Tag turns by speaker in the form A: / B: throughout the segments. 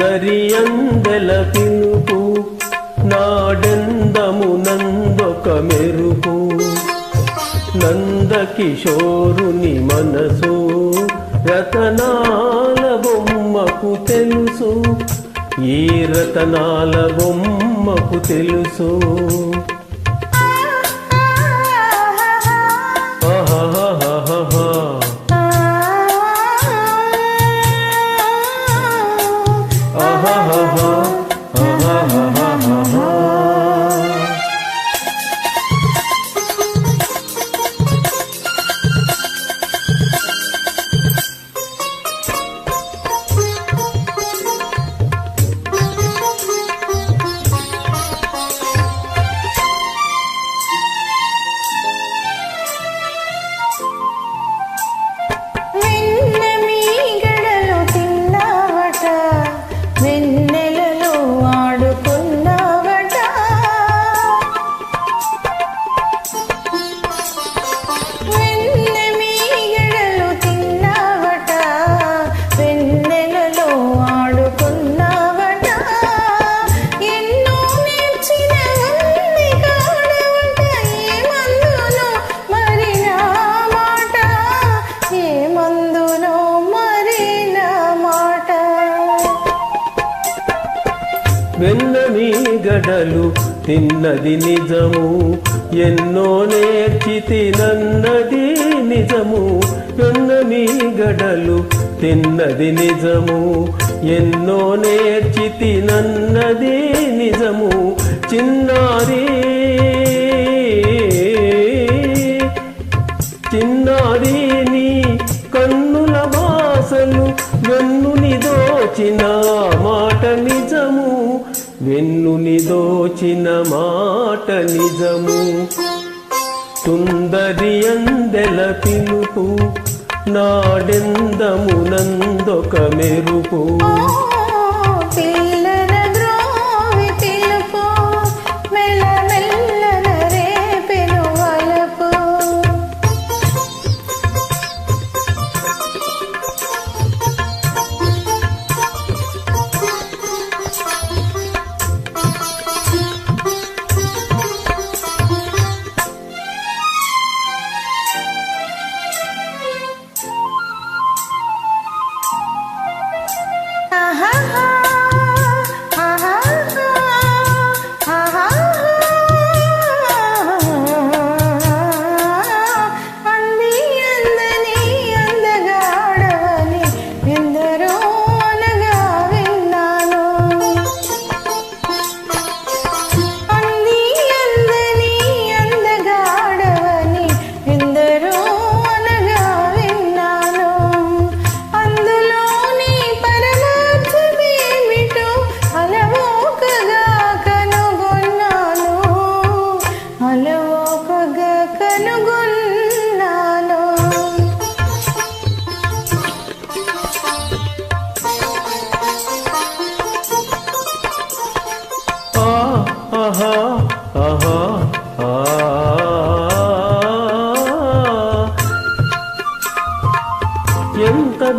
A: సుందరి పిలుపు నాడెందము నందొక మెరుపు. నందకిషోరుని మనసు రతనాల బొమ్మకు తెలుసు. ఈ రతనాల బొమ్మకు తెలుసు.
B: ha ha ha
A: వెన్నని గడలు తిన్నది నిజము. ఎన్నో నేర్చితి తినన్నది నిజము. వెన్నని గడలు తిన్నది నిజము. ఎన్నో నేర్చితి తినన్నది నిజము. చిన్నారీ చిన్నారి నిజము వెన్నుని దోచిన మాట నిజము. తుందరి అందెల పిలుపు నాడెందము నందొక మెరుపు.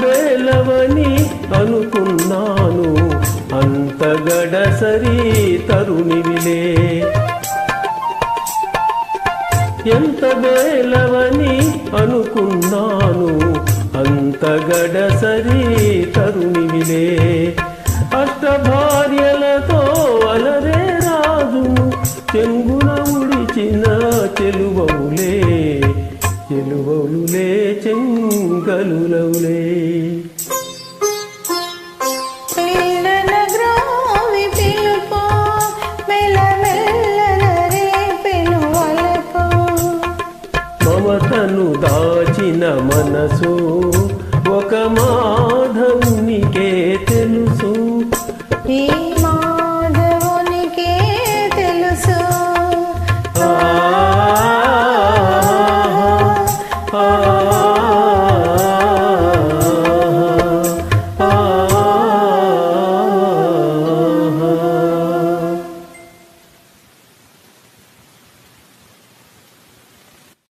A: ఎంత బేలవని అనుకున్నాను అంత గడసరి తరుణివిలే. ఎంత బేలవని అనుకున్నాను అంత గడసరి తరుణివిలే. అష్ట భార్యలతో అలరే రాజును చెంగున ఉడిచిన చెలువవులే చెలువవులే చెంగలులవు దాచిన మనసు ఒక
B: మా